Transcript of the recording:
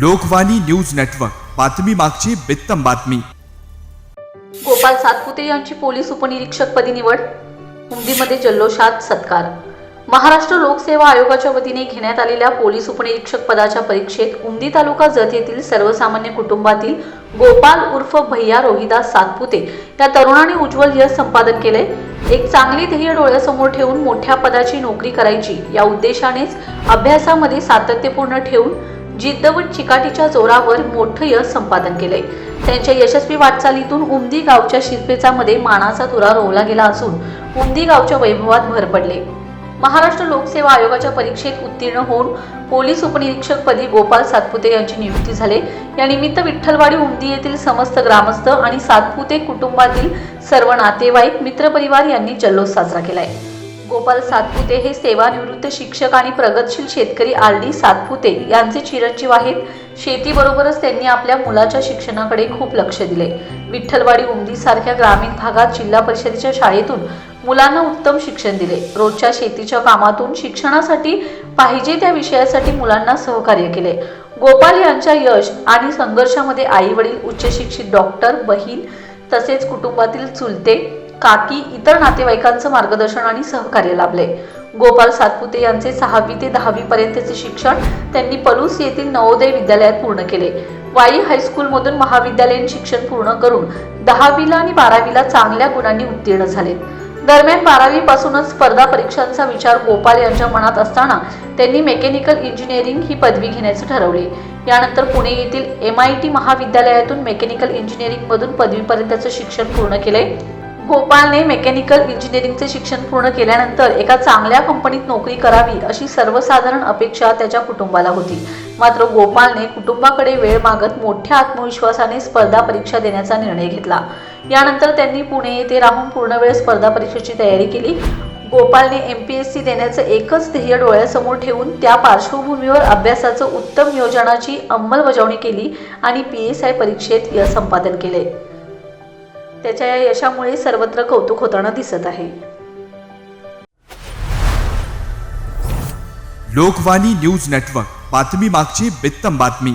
Lokvani news network. बातमी मागची बित्तम बातमी. गोपाल सातपुते यांची पोलीस उपनिरीक्षक पदी निवड. हुंदीमध्ये जल्लोषात सत्कार. महाराष्ट्र लोकसेवा आयोगाच्या वतीने घेण्यात आलेल्या पोलीस उपनिरीक्षक पदाच्या परीक्षेत उमदी तालुका जत येथील सर्वसामान्य कुटुंबातील गोपाल उर्फ भैया रोहिदास सातपुते या तरुणाने उज्ज्वल यश संपादन केले एक चांगली ध्येय डोळ्यासमोर ठेवून मोठ्या पदाची नोकरी करायची या उद्देशानेच अभ्यासामध्ये सातत्यपूर्ण ठेवून जिद्द व चिकाटीच्या जोरावर मोठं यश संपादन केलंय. त्यांच्या यशस्वी वाटचालीतून उमदी गावच्या शिरपेचामध्ये मानाचा तुरा रोवला गेला असून उमदी गावच्या वैभवात भर पडले. महाराष्ट्र लोकसेवा आयोगाच्या परीक्षेत उत्तीर्ण होऊन पोलीस उपनिरीक्षक पदी गोपाल सातपुते यांची नियुक्ती झाली. या निमित्त विठ्ठलवाडी उमदी येथील समस्त ग्रामस्थ आणि सातपुते कुटुंबातील सर्व नातेवाईक मित्रपरिवार यांनी जल्लोष साजरा केलाय. गोपाल सातपुते हे सेवानिवृत्त शिक्षक आणि प्रगतशील शेतकरी आर डी सातपुते यांचे चिरंजीव आहेत. शेतीबरोबरच त्यांनी आपल्या मुलाच्या शिक्षणाकडे खूप लक्ष दिले. विठ्ठलवाडी उमदी सारख्या ग्रामीण भागात जिल्हा परिषदेच्या शाळेतून मुलांना उत्तम शिक्षण दिले. रोजच्या शेतीच्या कामातून शिक्षणासाठी पाहिजे त्या विषयासाठी मुलांना सहकार्य केले. गोपाल यांच्या यश आणि संघर्षामध्ये आई वडील उच्च शिक्षित डॉक्टर बहीण तसेच कुटुंबातील चुलते काकी इतर नातेवाईकांचं मार्गदर्शन आणि सहकार्य लाभले. गोपाल सातपुते यांचे सहावी ते दहावी पर्यंतचे शिक्षण त्यांनी पलूस येथील नवोदय विद्यालयात पूर्ण केले. वाई हायस्कूलमधून महाविद्यालयीन शिक्षण पूर्ण करून दहावीला आणि बारावीला चांगल्या गुणांनी उत्तीर्ण झाले. दरम्यान बारावी पासूनच स्पर्धा परीक्षांचा विचार गोपाल यांच्या मनात असताना त्यांनी मेकॅनिकल इंजिनिअरिंग ही पदवी घेण्याचे ठरवले. यानंतर पुणे येथील एम आय टी महाविद्यालयातून मेकॅनिकल इंजिनिअरिंगमधून पदवीपर्यंतचं शिक्षण पूर्ण केले. गोपालने मेकॅनिकल इंजिनिअरिंगचे शिक्षण पूर्ण केल्यानंतर एका चांगल्या कंपनीत नोकरी करावी अशी सर्वसाधारण अपेक्षा त्याच्या कुटुंबाला होती. मात्र गोपालने कुटुंबाकडे वेळ मागत मोठ्या आत्मविश्वासाने स्पर्धा परीक्षा देण्याचा निर्णय घेतला. यानंतर त्यांनी पुणे येथे राहून पूर्णवेळ स्पर्धा परीक्षेची तयारी केली. गोपालने एम पी एस सी देण्याचं एकच ध्येय डोळ्यासमोर ठेवून त्या पार्श्वभूमीवर अभ्यासाचं उत्तम नियोजनाची अंमलबजावणी केली आणि पी एस आय परीक्षेत यश संपादन केले. त्याच्या या यशामुळे सर्वत्र कौतुक होताना दिसत आहे. लोकवाणी न्यूज नेटवर्क बातमी मागची बित्तम बातमी.